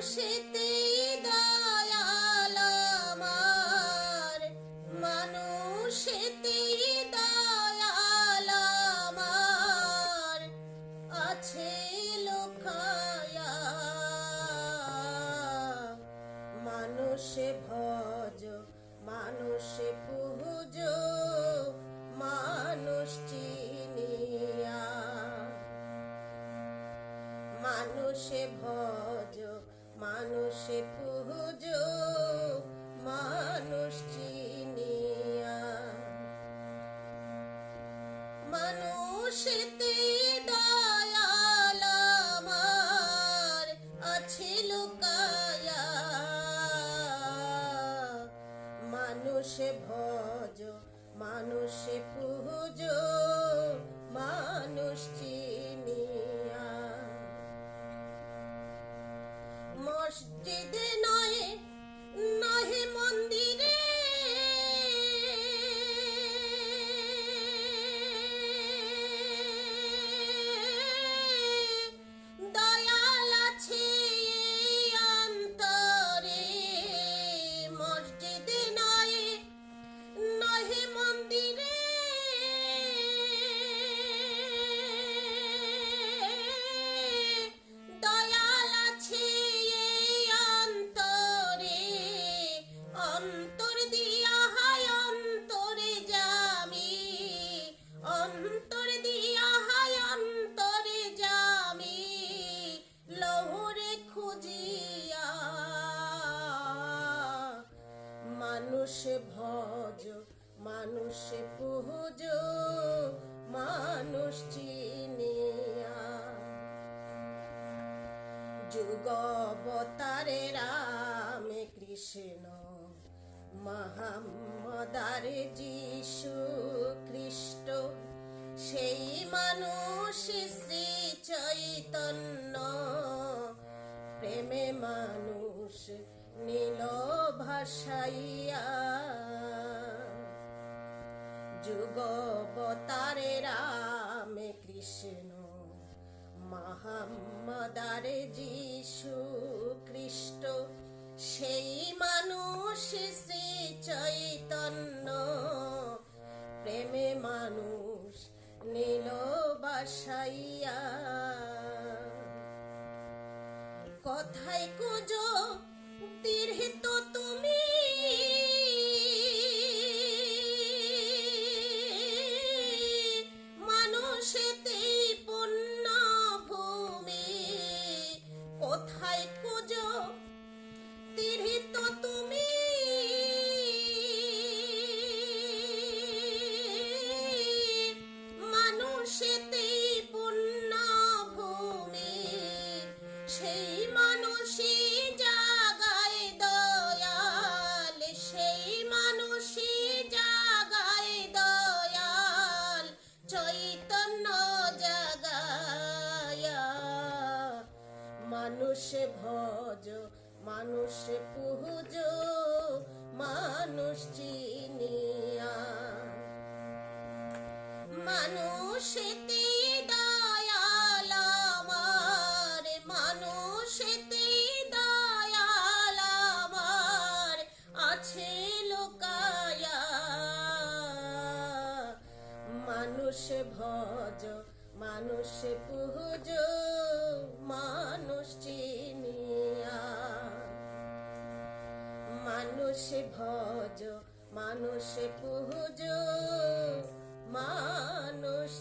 মানুষেতে দয়াল আমার মানুষেতে দয়াল আমার আছে লোকায়া। মানুষে ভজ মানুষে পুজ মানুষে পুজ মানুষ চিনিয়া। মানুষেতে দয়াল আমার আছে লুকায়া। মানুষে ভজ মানুষে পুজ অন্তর দিয়া হায়, অন্তরে জামি অন্তর দিয়া হায়, অন্তরে জামি লহরে খুঁজিয়া মানুষে ভজ, মানুষে পুজ, মানুষ চিনিয়া। যুগ অবতারে রামে কৃষ্ণ মহাম্মদারে যিশু খ্রিস্ট সেই মানুষ শ্রী চৈতন্য। প্রেমে মানুষ নীল ভাসাইয়া। যুগবতারে রামে কৃষ্ণ, মহাম্মদারে যিশু খ্রিস্ট সেই মানুষ চৈতন্য। প্রেমে মানুষ নীল বাসাইয়া। কথায় কুজো মানুষে ভজ, মানুষে পুজ, মানুষ চিনিয়া। মানুষেতে দয়াল আমার আমার আছে লোকায়া। মানুষ ভজ, মানুষ পুজ মানুষ ভজ মানুষ পুজ মানুষ